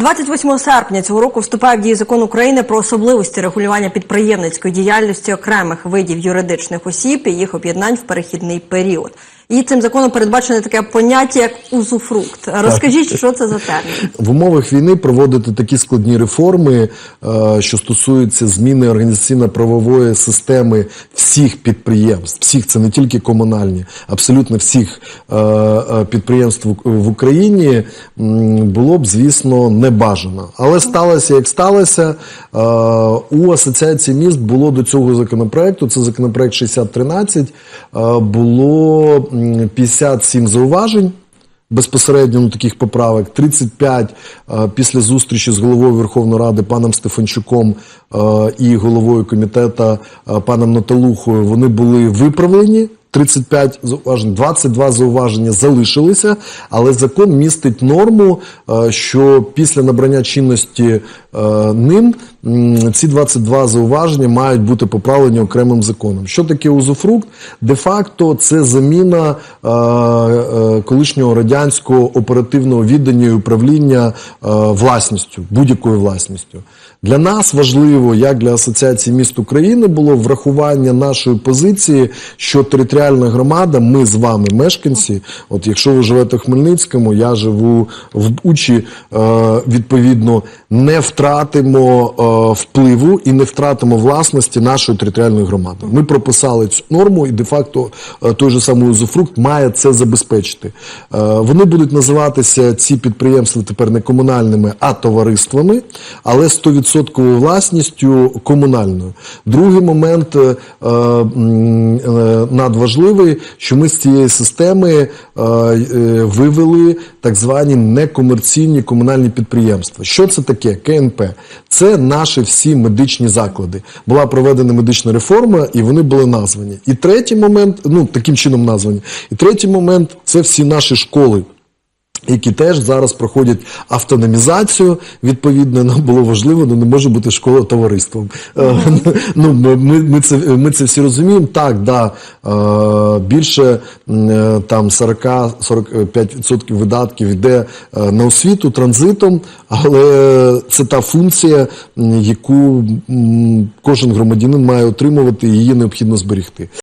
28 серпня цього року вступає в дію закон України про особливості регулювання підприємницької діяльності окремих видів юридичних осіб і їх об'єднань в перехідний період. І цим законом передбачене таке поняття як узуфрукт. Розкажіть, що це за термін? В умовах війни проводити такі складні реформи, е, що стосуються зміни організаційно-правової системи всіх підприємств, всіх це не тільки комунальні, абсолютно всіх е, е, підприємств в- Україні, було б, звісно, не бажано. Але сталося, як сталося. У асоціації міст було до цього законопроекту, це законопроект 6013, е, було 57 зауважень безпосередньо ну, таких поправок. 35 е, після зустрічі з головою Верховної Ради паном Стефанчуком е, і головою комітету е, паном Наталухою вони були виправлені. 35 зауважень, 22 зауваження залишилися, але закон містить норму, е, що після набрання чинності е, ним ці 22 зауваження мають бути поправлені окремим законом. Що таке узуфрукт? Де-факто це заміна е, е, колишнього радянського оперативного віддання і управління е, власністю, будь-якою власністю. Для нас важливо, як для Асоціації міст України, було врахування нашої позиції, що територіальна громада, ми з вами, мешканці, от якщо ви живете в Хмельницькому, я живу в Бучі, е, відповідно, не втратимо е, впливу і не втратимо власності нашої територіальної громади. Ми прописали цю норму, і де-факто е, той же самий узуфрукт має це забезпечити. Е, Вони будуть називатися ці підприємства тепер не комунальними, а товариствами, але 100% власністю комунальною. Другий момент е, е, е, надважливий, що ми з цієї системи е, е, вивели так звані некомерційні комунальні підприємства. Що це таке? КНП. Це наші всі медичні заклади. Була проведена медична реформа, і вони були названі. І третій момент, ну таким чином названі. І третій момент це всі наші школи. Які теж зараз проходять автономізацію, відповідно, нам було важливо, ну не може бути школа товариством. Е, Ну, ми, ми, це, ми це всі розуміємо. Так, да, е, більше е, там 40-45% видатків йде на освіту транзитом, але це та функція, яку кожен громадянин має отримувати, і її необхідно зберегти.